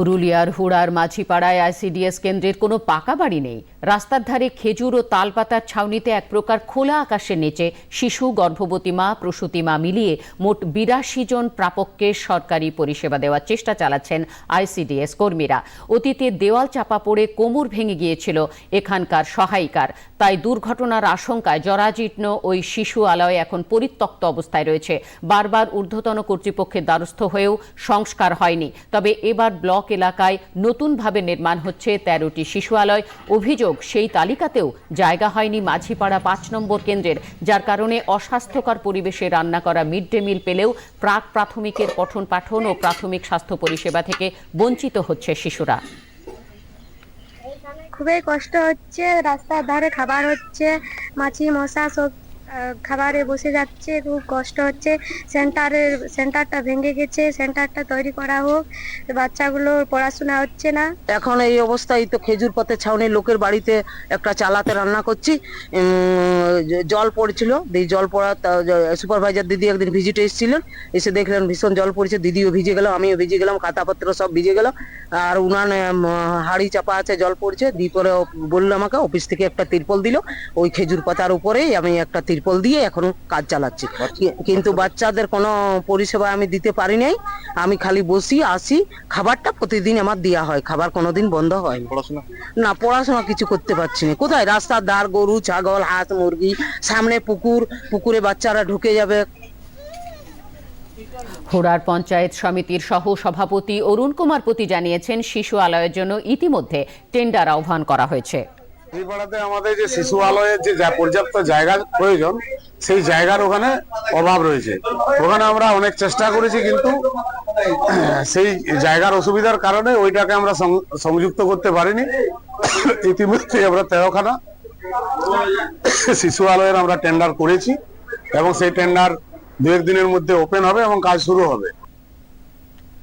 পুরুলিয়ার হুড়ার মাঝিপাড়ায় আইসিডিএস কেন্দ্রের কোনো পাকা বাড়ি নেই। রাস্তার ধারে খেজুর ও তালপাতার ছাউনিতে এক প্রকার খোলা আকাশের নিচে শিশু, গর্ভবতী মা, প্রসূতি মা মিলিয়ে মোট বিরাশি জন প্রাপককে সরকারি পরিষেবা দেওয়ার চেষ্টা চালাচ্ছেন আইসিডিএস কর্মীরা। অতীতে দেওয়াল চাপা পড়ে কোমর ভেঙে গিয়েছিল এখানকার সহায়িকার। তাই দুর্ঘটনার আশঙ্কায় জরাজীর্ণ ওই শিশু আলয় এখন পরিত্যক্ত অবস্থায় রয়েছে। বারবার ঊর্ধ্বতন কর্তৃপক্ষের দ্বারস্থ হয়েও সংস্কার হয়নি। তবে এবার ব্লক এলাকায় নতুনভাবে নির্মাণ হচ্ছে তেরোটি শিশু আলয় অভিযোগ, সেই তালিকাতেও জায়গা হয়নি মাঝিপাড়া পাঁচ নম্বর কেন্দ্রের, যার কারণে অস্বাস্থ্যকর পরিবেশে রান্না করা মিড ডে মিল পেলেও প্রাক প্রাথমিকের পঠন পাঠন ও প্রাথমিক স্বাস্থ্য পরিষেবা থেকে বঞ্চিত হচ্ছে শিশুরা। খুবই কষ্ট হচ্ছে, রাস্তার ধারে খাবার হচ্ছে, মাছি মশা সব খাবারে বসে যাচ্ছে, খুব কষ্ট হচ্ছে। সেন্টারের সেন্টারটা ভেঙে গেছে, সেন্টারটা তৈরি করা হোক বাচ্চাগুলোর পড়াশোনা হচ্ছে না। এখন এই অবস্থায় তো খেজুর পথে ছাউনি, লোকের বাড়িতে একটা চালাতে রান্না করছি। জল পড়ছিল জল পড়া সুপারভাইজার দিদি একদিন ভিজিটে এসেছিলেন। এসে দেখলেন ভীষণ জল পড়েছে, দিদিও ভিজে গেল, আমিও ভিজে গেলাম, খাতাপত্র সব ভিজে গেল। আর উনান হাঁড়ি চাপা আছে, জল পড়ছে, দিয়ে পরে বলল আমাকে, অফিস থেকে একটা তিরপল দিল, ওই খেজুর পাতার উপরেই আমি একটা তিরপল দিয়ে এখন কাজ চালাচ্ছি। কিন্তু বাচ্চাদের কোনো পরিষেবা আমি দিতে পারি নাই। আমি খালি বসি আসি খাবারটা প্রতিদিন আমার দেওয়া হয় খাবার কোনোদিন বন্ধ হয় পড়াশোনা? না পড়াশোনা কিছু করতে পারছি না। কোথায়? রাস্তার ধার গরু ছাগল হাঁস মুরগি সামনে পুকুর পুকুরে বাচ্চারা ঢুকে যাবে। হুড়ার পঞ্চায়েত সমিতির সহ সভাপতি অরুণ কুমার পতি জানিয়েছেন শিশু আলয়ের জন্য ইতিমধ্যে টেন্ডার আহ্বান করা হয়েছে। পাড়াতে আমাদের যে শিশু আলয়ের যে পর্যাপ্ত জায়গার প্রয়োজন, সেই জায়গার ওখানে অভাব রয়েছে। ওখানে আমরা অনেক চেষ্টা করেছি, কিন্তু সেই জায়গার অসুবিধার কারণে ওইটাকে আমরা সংযুক্ত করতে পারিনি। ইতিমধ্যে আমরা তেরোখানা শিশু আলয়ের আমরা টেন্ডার করেছি, এবং সেই টেন্ডার দু এক দিনের মধ্যে ওপেন হবে এবং কাজ শুরু হবে।